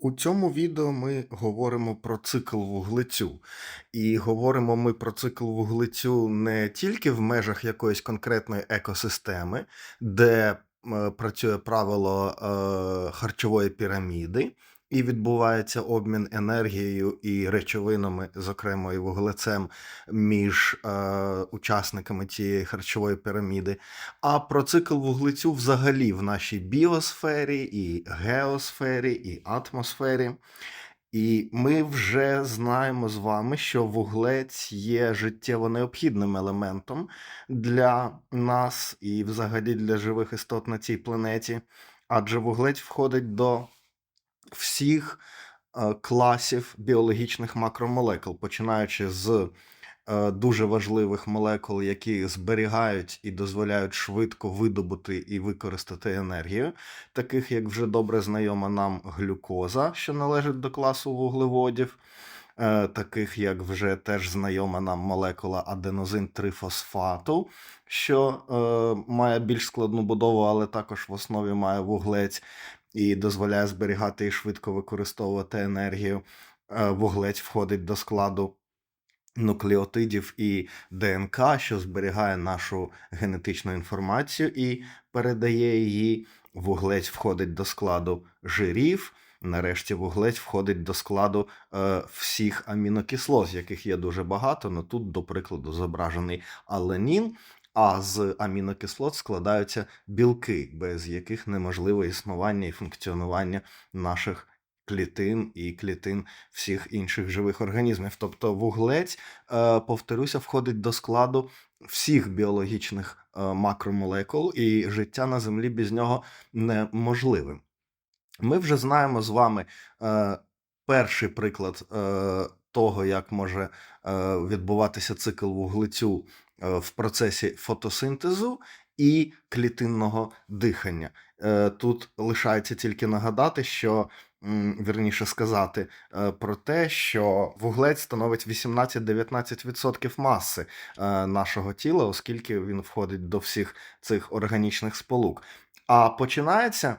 У цьому відео ми говоримо про цикл вуглецю. І говоримо ми про цикл вуглецю не тільки в межах якоїсь конкретної екосистеми, де е, працює правило е, харчової піраміди, і відбувається обмін енергією і речовинами, зокрема і вуглецем, між е, учасниками цієї харчової піраміди, а про цикл вуглецю взагалі в нашій біосфері, і геосфері, і атмосфері. І ми вже знаємо з вами, що вуглець є життєво необхідним елементом для нас і взагалі для живих істот на цій планеті, адже вуглець входить до всіх е, класів біологічних макромолекул, починаючи з е, дуже важливих молекул, які зберігають і дозволяють швидко видобути і використати енергію, таких як вже добре знайома нам глюкоза, що належить до класу вуглеводів. е, Таких як вже теж знайома нам молекула аденозин трифосфату, що е, має більш складну будову, але також в основі має вуглець і дозволяє зберігати і швидко використовувати енергію. Е, Вуглець входить до складу нуклеотидів і ДНК, що зберігає нашу генетичну інформацію і передає її. Вуглець входить до складу жирів. Нарешті вуглець входить до складу е, всіх амінокислот, яких є дуже багато. Ну тут, до прикладу, зображений аленін, а з амінокислот складаються білки, без яких неможливе існування і функціонування наших клітин і клітин всіх інших живих організмів. Тобто вуглець, е, повторюся, входить до складу всіх біологічних е, макромолекул, і життя на землі без нього неможливе. Ми вже знаємо з вами е, перший приклад того, як може відбуватися цикл вуглецю в процесі фотосинтезу і клітинного дихання. Е, Тут лишається тільки нагадати, що вірніше сказати е, про те, що вуглець становить 18-19% маси е, нашого тіла, оскільки він входить до всіх цих органічних сполук. А починається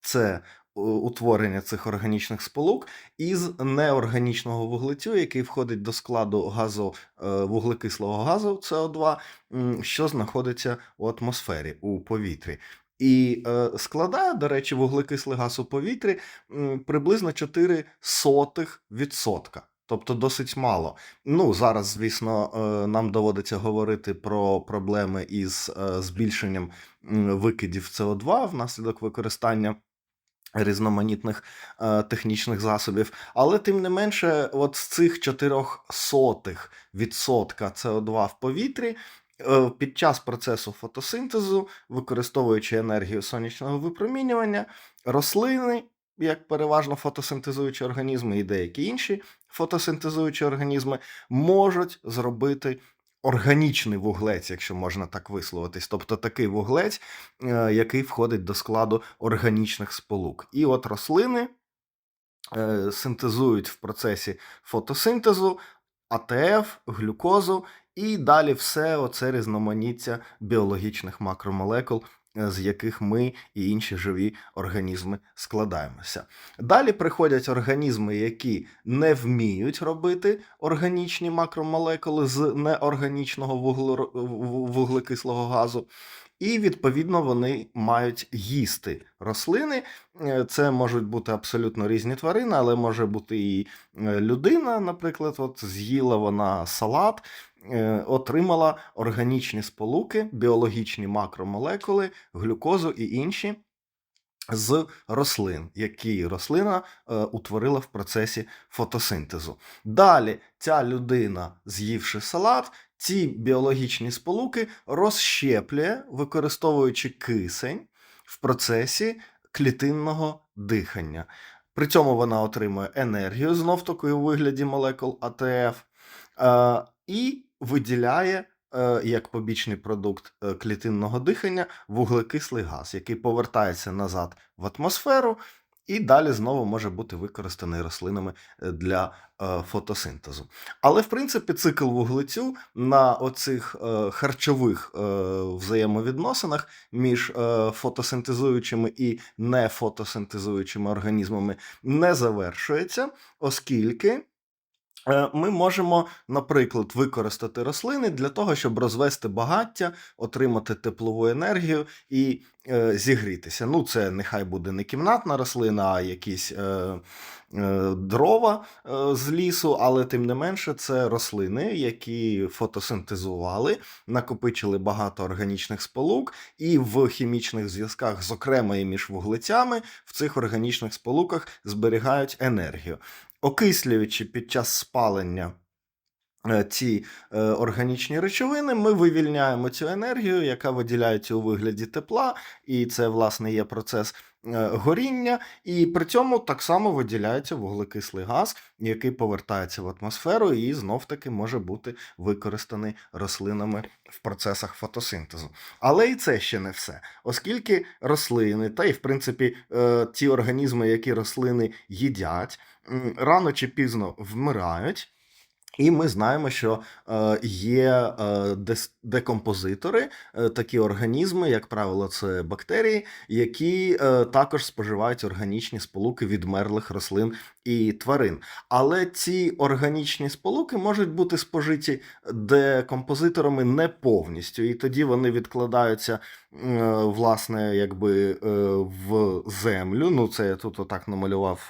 це утворення цих органічних сполук із неорганічного вуглецю, який входить до складу газу е, вуглекислого газу СО2, що знаходиться у атмосфері у повітрі. І е, складає, до речі, вуглекислий газ у повітрі приблизно 4 сотих відсотка. Тобто досить мало. Ну, зараз, звісно, е, нам доводиться говорити про проблеми із збільшенням викидів СО2 внаслідок використання різноманітних е, технічних засобів. Але тим не менше, от з цих 400 відсотка СО2 в повітрі. е, Під час процесу фотосинтезу, використовуючи енергію сонячного випромінювання, рослини, як переважно фотосинтезуючі організми, і деякі інші фотосинтезуючі організми, можуть зробити органічний вуглець, якщо можна так висловитись, тобто такий вуглець, е, який входить до складу органічних сполук. І от рослини е, синтезують в процесі фотосинтезу АТФ, глюкозу, і далі все оце різноманіття біологічних макромолекул, з яких ми і інші живі організми складаємося. Далі приходять організми, які не вміють робити органічні макромолекули з неорганічного вуглекислого газу. І відповідно вони мають їсти рослини. Е, Це можуть бути абсолютно різні тварини, але може бути і е, людина, наприклад, от з'їла вона салат, отримала органічні сполуки, біологічні макромолекули, глюкозу і інші з рослин, які рослина е, утворила в процесі фотосинтезу. Далі ця людина, з'ївши салат, ці біологічні сполуки розщеплює, використовуючи кисень в процесі клітинного дихання. При цьому вона отримує енергію знов таки у вигляді молекул АТФ е, і виділяє е, як побічний продукт е, клітинного дихання вуглекислий газ, який повертається назад в атмосферу і далі знову може бути використаний рослинами е, для е, фотосинтезу. Але в принципі цикл вуглецю на оцих харчових взаємовідносинах між фотосинтезуючими і нефотосинтезуючими організмами не завершується, оскільки. Е, Ми можемо, наприклад, використати рослини для того, щоб розвести багаття, отримати теплову енергію і е, зігрітися. Ну, це нехай буде не кімнатна рослина, а якісь е, е, дрова е, з лісу, але тим не менше, це рослини, які фотосинтезували, накопичили багато органічних сполук, і в хімічних зв'язках, зокрема і між вуглецями, в цих органічних сполуках зберігають енергію. Окислюючи під час спалення ці е, органічні речовини, ми вивільняємо цю енергію, яка виділяється у вигляді тепла, і це, власне, є процес е, горіння, і при цьому так само виділяється вуглекислий газ, який повертається в атмосферу і знов-таки може бути використаний рослинами в процесах фотосинтезу. Але і це ще не все, оскільки рослини, та й в принципі е, ті організми, які рослини їдять, рано чи пізно вмирають. І ми знаємо, що е, є е, декомпозитори, е, такі організми, як правило, це бактерії, які також споживають органічні сполуки відмерлих рослин і тварин. Але ці органічні сполуки можуть бути спожиті декомпозиторами не повністю, і тоді вони відкладаються власне, якби в землю. Ну, це я тут отак намалював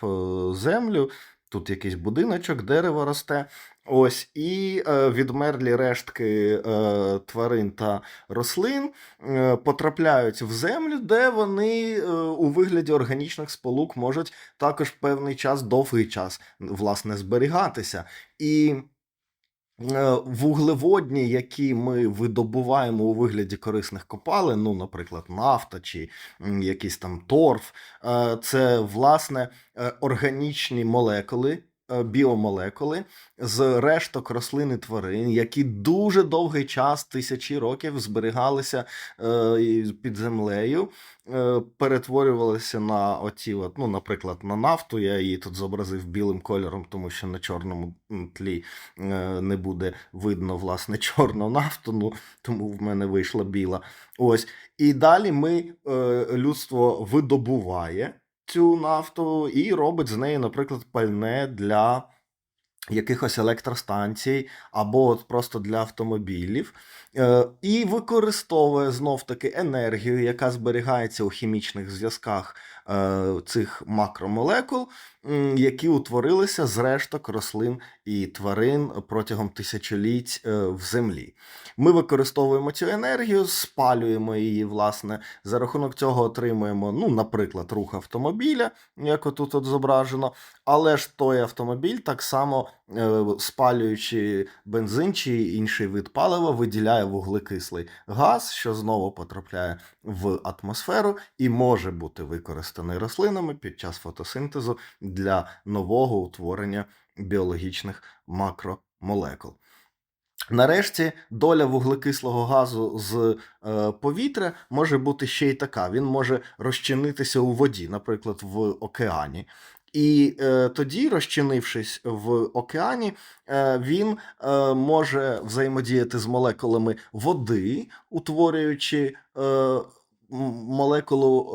землю. Тут якийсь будиночок, дерево росте. Ось, і е, відмерлі рештки е, тварин та рослин е, потрапляють в землю, де вони е, у вигляді органічних сполук можуть також певний час, довгий час, власне, зберігатися. І вуглеводні, які ми видобуваємо у вигляді корисних копалин, ну, наприклад, нафта чи якийсь там торф, е, це власне е, органічні молекули. Е, Біомолекули з решток рослин і тварин, які дуже довгий час, тисячі років, зберігалися е, під землею, е, перетворювалися на оці, от, ну, наприклад, на нафту. Я її тут зобразив білим кольором, тому що на чорному тлі не буде видно власне чорну нафту, ну тому в мене вийшла біла. Ось. І далі ми людство видобуває цю нафту і робить з неї, наприклад, пальне для якихось електростанцій або от просто для автомобілів, і використовує знов таки енергію, яка зберігається у хімічних зв'язках е, цих макромолекул, які утворилися з решток рослин і тварин протягом тисячоліть е, в землі. Ми використовуємо цю енергію, спалюємо її, власне, за рахунок цього отримуємо, ну, наприклад, рух автомобіля, як отут от зображено, але ж той автомобіль так само, е, спалюючи бензин чи інший вид палива, виділяє вуглекислий газ, що знову потрапляє в атмосферу і може бути використаний рослинами під час фотосинтезу для нового утворення біологічних макромолекул. Нарешті доля вуглекислого газу з е, повітря може бути ще й така. Він може розчинитися у воді, наприклад, в океані. І е, тоді, розчинившись в океані, е, він е, може взаємодіяти з молекулами води, утворюючи е, молекулу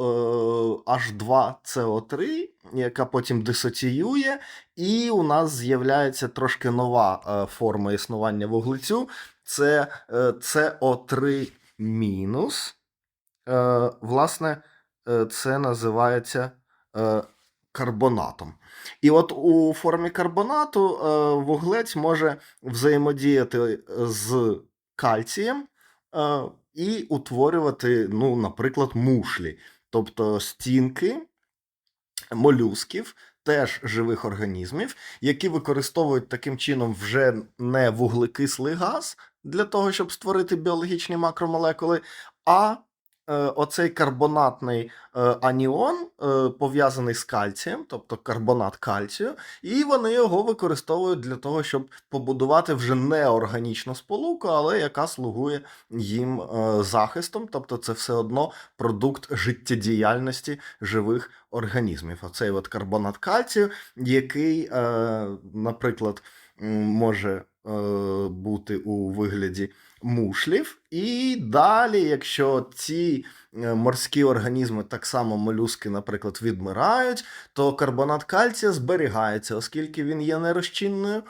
е, H2CO3, яка потім дисоціює, і у нас з'являється трошки нова е, форма існування вуглецю. Це е, CO3 мінус. Е, власне, е, це називається е, карбонатом. І от у формі карбонату е, вуглець може взаємодіяти з кальцієм е, і утворювати, ну, наприклад, мушлі, тобто стінки молюсків, теж живих організмів, які використовують таким чином вже не вуглекислий газ для того, щоб створити біологічні макромолекули, а е, оцей карбонатний е, аніон е, пов'язаний з кальцієм, тобто карбонат кальцію, і вони його використовують для того, щоб побудувати вже не органічну сполуку, але яка слугує їм е, захистом. Тобто, це все одно продукт життєдіяльності живих організмів. Оцей от карбонат кальцію, який, е, наприклад, може е, бути у вигляді мушлів. І далі, якщо ці е, морські організми, так само молюски, наприклад, відмирають, то карбонат кальція зберігається, оскільки він є нерозчинною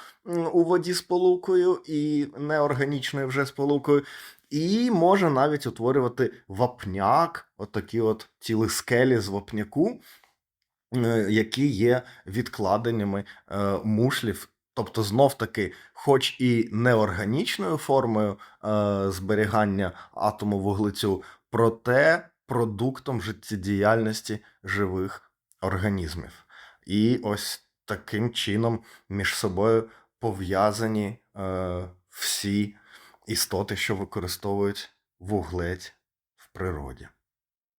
у воді сполукою і неорганічною вже сполукою. І може навіть утворювати вапняк, отакі от ціли скелі з вапняку, е, які є відкладеннями е, мушлів. Тобто, знов таки, хоч і неорганічною формою е, зберігання атому вуглецю, проте продуктом життєдіяльності живих організмів. І ось таким чином між собою пов'язані е, всі істоти, що використовують вуглець в природі.